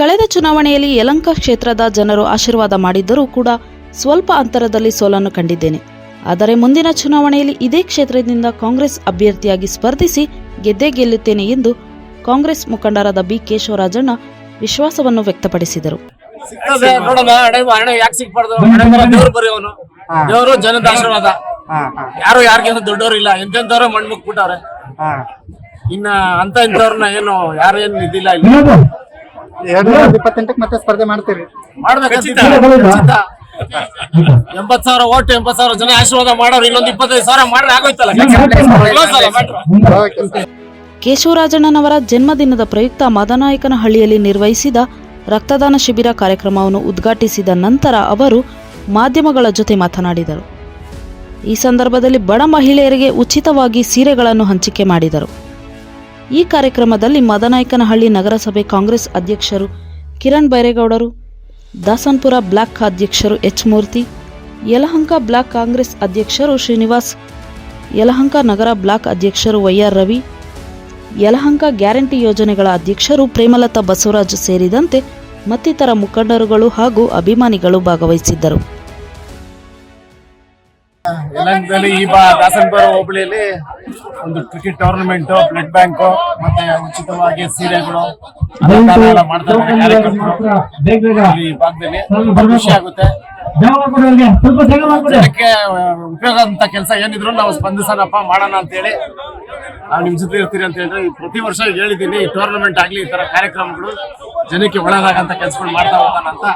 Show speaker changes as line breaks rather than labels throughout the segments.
ಕಳೆದ ಚುನಾವಣೆಯಲ್ಲಿ ಯಲಂಕ ಕ್ಷೇತ್ರದ ಜನರು ಆಶೀರ್ವಾದ ಮಾಡಿದ್ದರೂ ಕೂಡ ಸ್ವಲ್ಪ ಅಂತರದಲ್ಲಿ ಸೋಲನ್ನು ಕಂಡಿದ್ದೇನೆ. ಆದರೆ ಮುಂದಿನ ಚುನಾವಣೆಯಲ್ಲಿ ಇದೇ ಕ್ಷೇತ್ರದಿಂದ ಕಾಂಗ್ರೆಸ್ ಅಭ್ಯರ್ಥಿಯಾಗಿ ಸ್ಪರ್ಧಿಸಿ ಗೆದ್ದೇ ಗೆಲ್ಲುತ್ತೇನೆ ಎಂದು ಕಾಂಗ್ರೆಸ್ ಮುಖಂಡರಾದ ಬಿ. ಕೇಶವರಾಜಣ್ಣ ವಿಶ್ವಾಸವನ್ನು ವ್ಯಕ್ತಪಡಿಸಿದರು.
ದೇವ್ರು ಜನದ ಆಶೀರ್ವಾದ. ಯಾರು ಯಾರಿಗೇನು ದೊಡ್ಡವ್ರು ಇಲ್ಲ. ಎಂತೆಂತವ್ರೆ ಮಣ್ಣು ಮುಕ್ಬಿಟ್ಟವ್ರೆ ಇನ್ನ ಅಂತ ಇಂಥವ್ರನ್ನ ಏನು ಯಾರು ಏನು ಇದಿಲ್ಲ ಇಲ್ಲಿ.
ಎರಡ್ ಸಾವಿರದ ಇಪ್ಪತ್ತೆಂಟಕ್ಕೆ ಮತ್ತೆ ಸ್ಪರ್ಧೆ ಮಾಡ್ತೀರಿ
ಎಂಬತ್ ಸಾವಿರ ಓಟ್ ಎಂಬತ್ ಸಾವಿರ ಜನ ಆಶೀರ್ವಾದ ಮಾಡೋರು ಇನ್ನೊಂದು ಇಪ್ಪತ್ತೈದು ಸಾವಿರ ಮಾಡ್ರೆ ಆಗೋಯ್ತಲ್ಲ
ಕೇಶವರಾಜಣ್ಣನವರ ಜನ್ಮದಿನದ ಪ್ರಯುಕ್ತ ಮದನಾಯಕನಹಳ್ಳಿಯಲ್ಲಿ ನಿರ್ವಹಿಸಿದ ರಕ್ತದಾನ ಶಿಬಿರ ಕಾರ್ಯಕ್ರಮವನ್ನು ಉದ್ಘಾಟಿಸಿದ ನಂತರ ಅವರು ಮಾಧ್ಯಮಗಳ ಜೊತೆ ಮಾತನಾಡಿದರು ಈ ಸಂದರ್ಭದಲ್ಲಿ ಬಡ ಮಹಿಳೆಯರಿಗೆ ಉಚಿತವಾಗಿ ಸೀರೆಗಳನ್ನು ಹಂಚಿಕೆ ಮಾಡಿದರು ಈ ಕಾರ್ಯಕ್ರಮದಲ್ಲಿ ಮದನಾಯಕನಹಳ್ಳಿ ನಗರಸಭೆ ಕಾಂಗ್ರೆಸ್ ಅಧ್ಯಕ್ಷರು ಕಿರಣ್ ಬೈರೇಗೌಡರು, ದಾಸನ್ಪುರ ಬ್ಲಾಕ್ ಅಧ್ಯಕ್ಷರು ಎಚ್ ಮೂರ್ತಿ, ಯಲಹಂಕ ಬ್ಲಾಕ್ ಕಾಂಗ್ರೆಸ್ ಅಧ್ಯಕ್ಷರು ಶ್ರೀನಿವಾಸ್, ಯಲಹಂಕ ನಗರ ಬ್ಲಾಕ್ ಅಧ್ಯಕ್ಷರು Y R Ravi, Yelahanka guarantee ಯೋಜನೆಗಳ ಅಧ್ಯಕ್ಷರು ಪ್ರೇಮಲತಾ ಬಸವರಾಜ್ ಸೇರಿದಂತೆ ಮತ್ತಿತರ ಮುಖಂಡರುಗಳು ಹಾಗೂ ಅಭಿಮಾನಿಗಳು ಭಾಗವಹಿಸಿದ್ದರು.
ಯಲಹಂಕದಲ್ಲಿ ಈ ಬಾ ದಾಸನಪುರ ಹೋಬಳಿಯಲ್ಲಿ ಒಂದು ಕ್ರಿಕೆಟ್ ಟೂರ್ನಮೆಂಟ್ ಬ್ಲಡ್ ಬ್ಯಾಂಕ್ ಮತ್ತೆ ಉಚಿತವಾಗಿ ಸೀರೆಗಳು ಎಲ್ಲ ಮಾಡ್ತಾರೆ ಕಾರ್ಯಕರ್ತರು ಈ ಭಾಗದಲ್ಲಿ ತುಂಬಾ ಖುಷಿ ಆಗುತ್ತೆ. ಜನಕ್ಕೆ ಉಪಯೋಗ ಅಂತ ಕೆಲಸ ಏನಿದ್ರು ನಾವು ಸ್ಪಂದಿಸೋಣಪ್ಪ ಮಾಡೋಣ ಅಂತ ಹೇಳಿ. ನಾವು ನಿಮ್ ಜೊತೆ ಇರ್ತೀರಿ ಅಂತ ಹೇಳಿದ್ರೆ ಪ್ರತಿ ವರ್ಷ ಹೇಳಿದ್ದೀನಿ ಈ ಟೂರ್ನಮೆಂಟ್ ಆಗ್ಲಿ ಈ ತರ ಕಾರ್ಯಕ್ರಮಗಳು ಜನಕ್ಕೆ ಒಳ್ಳೇದಾಗಂತ ಕೆಲಸಗಳು ಮಾಡ್ತಾ ಹೋಗೋಣ ಅಂತ.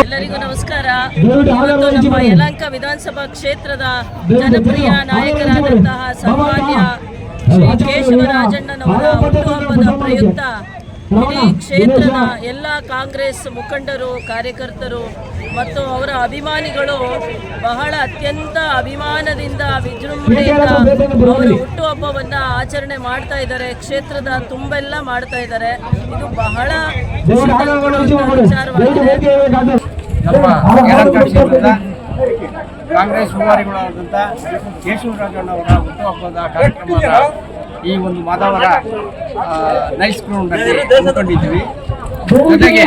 ಎಲ್ಲರಿಗೂ ನಮಸ್ಕಾರ. ಇವತ್ತು ನಮ್ಮ ಯಲಹಂಕ ವಿಧಾನಸಭಾ ಕ್ಷೇತ್ರದ ಜನಪ್ರಿಯ ನಾಯಕರಾದಂತಹ ಸಾಮಾನ್ಯ ಶ್ರೀ ಕೇಶವರಾಜಣ್ಣನವರ ಹುಟ್ಟುಹಬ್ಬದ ಪ್ರಯುಕ್ತ ಇಡೀ ಕ್ಷೇತ್ರದ ಎಲ್ಲ ಕಾಂಗ್ರೆಸ್ ಮುಖಂಡರು ಕಾರ್ಯಕರ್ತರು ಮತ್ತು ಅವರ ಅಭಿಮಾನಿಗಳು ಬಹಳ ಅತ್ಯಂತ ಅಭಿಮಾನದಿಂದ ವಿಜೃಂಭಣೆಯಿಂದ ಅವರ ಹುಟ್ಟುಹಬ್ಬವನ್ನ ಆಚರಣೆ ಮಾಡ್ತಾ ಇದ್ದಾರೆ, ಕ್ಷೇತ್ರದ ತುಂಬೆಲ್ಲ ಮಾಡ್ತಾ ಇದ್ದಾರೆ. ಇದು ಬಹಳ
ಕಾಂಗ್ರೆಸ್ ರೂವಾರಿಗಳಾದಂಥ ಕೇಶವರಾಜಣ್ಣವರ ಹುಟ್ಟುಹಬ್ಬದ ಕಾರ್ಯಕ್ರಮದ ಈ ಒಂದು ಮಾದವರ ನೈಸ್ ಗ್ರೌಂಡಲ್ಲಿ ಕಂಡುಕೊಂಡಿದ್ವಿ ಜೊತೆಗೆ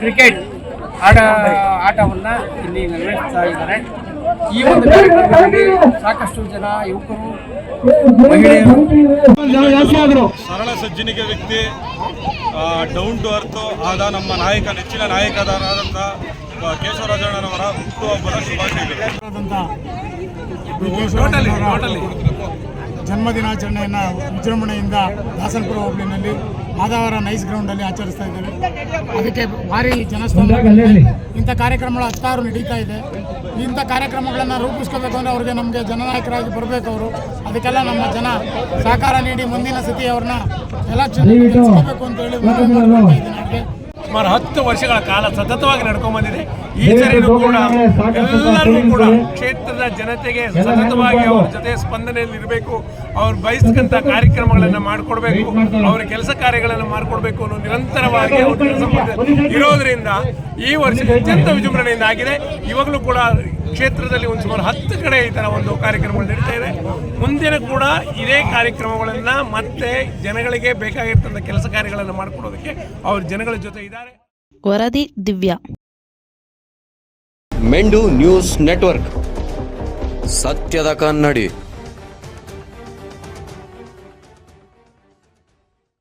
ಕ್ರಿಕೆಟ್ ಆಟ, ಆಟವನ್ನ ಇಲ್ಲಿ ನೆರವೇರಿಸ್ತಾ ಇದ್ದಾರೆ. ಈ ಒಂದು ಕಾರ್ಯಕ್ರಮದಲ್ಲಿ ಸಾಕಷ್ಟು ಜನ ಯುವಕರು ಮಹಿಳೆಯರು.
ಸರಳ ಸಜ್ಜನಿಕೆ ವ್ಯಕ್ತಿ ಡೌನ್ ಟು ಅರ್ತ್ ಆದ ನಮ್ಮ ನಾಯಕ ನೆಚ್ಚಿನ ನಾಯಕರಾದಂಥ ಕೇಶವರಾಜಣ್ಣನವರ ಹುಟ್ಟುಹಬ್ಬದ ಶುಭಾಶಯಗಳು.
ಜನ್ಮದಿನಾಚರಣೆಯನ್ನು ವಿಜೃಂಭಣೆಯಿಂದ ದಾಸನಪುರ ಹೋಬಳಿನಲ್ಲಿ ಮಾದಾವರ ನೈಸ್ ಗ್ರೌಂಡಲ್ಲಿ ಆಚರಿಸ್ತಾ ಇದ್ದೇವೆ. ಅದಕ್ಕೆ ಭಾರಿ ಜನಸ್ತೋಮ ಇಂಥ ಕಾರ್ಯಕ್ರಮಗಳು ಹತ್ತಾರು ನಡೀತಾ ಇದೆ. ಇಂಥ ಕಾರ್ಯಕ್ರಮಗಳನ್ನು ರೂಪಿಸ್ಕೋಬೇಕು ಅಂದರೆ ಅವ್ರಿಗೆ ನಮಗೆ ಜನನಾಯಕರಾಗಿ ಬರಬೇಕು ಅವರು. ಅದಕ್ಕೆಲ್ಲ ನಮ್ಮ ಜನ ಸಹಕಾರ ನೀಡಿ ಮುಂದಿನ ಸ್ಥಿತಿ ಅವ್ರನ್ನ ಎಲ್ಲ ಚೆನ್ನಾಗಿ ಅಂತ ಹೇಳಿ
ಸುಮಾರು ಹತ್ತು ವರ್ಷಗಳ ಕಾಲ ಸತತವಾಗಿ ನಡ್ಕೊಂಡ್ ಬಂದಿದೆ. ಈ ಸರಿನೂ ಕೂಡ ಎಲ್ಲರಿಗೂ ಕೂಡ ಕ್ಷೇತ್ರದ ಜನತೆಗೆ ಸತತವಾಗಿ ಅವ್ರ ಜೊತೆ ಸ್ಪಂದನೆಯಲ್ಲಿ ಇರಬೇಕು. ಅವ್ರು ಬಯಸ್ಕಂತ ಕಾರ್ಯಕ್ರಮಗಳನ್ನ ಮಾಡಿಕೊಡ್ಬೇಕು. ಅವರ ಕೆಲಸ ಕಾರ್ಯಗಳನ್ನು ಮಾಡಿಕೊಡ್ಬೇಕು ಅನ್ನೋ ನಿರಂತರವಾಗಿ ಅವ್ರು ಕೆಲಸ ಇರೋದ್ರಿಂದ ಈ ವರ್ಷ ಅತ್ಯಂತ ವಿಜೃಂಭಣೆಯಿಂದ ಆಗಿದೆ ಇವಾಗಲೂ ಕೂಡ ಕ್ಷೇತ್ರದಲ್ಲಿ ಒಂದು ಸುಮಾರು ಹತ್ತು ಕಡೆ ಈ ಥರ ಒಂದು ಕಾರ್ಯಕ್ರಮಗಳು ನಡೀತಾ ಇದೆ. ಮುಂದಿನ ಕೂಡ ಇದೇ ಕಾರ್ಯಕ್ರಮಗಳನ್ನು ಮತ್ತೆ ಜನಗಳಿಗೆ ಬೇಕಾಗಿರ್ತಂಥ ಕೆಲಸ ಕಾರ್ಯಗಳನ್ನು ಮಾಡಿಕೊಡೋದಕ್ಕೆ ಅವರು ಜನಗಳ ಜೊತೆ ಇದ್ದಾರೆ.
ವರದಿ ದಿವ್ಯಾ.
ಮೆಂಡು news network. ಸತ್ಯದ ಕನ್ನಡಿ.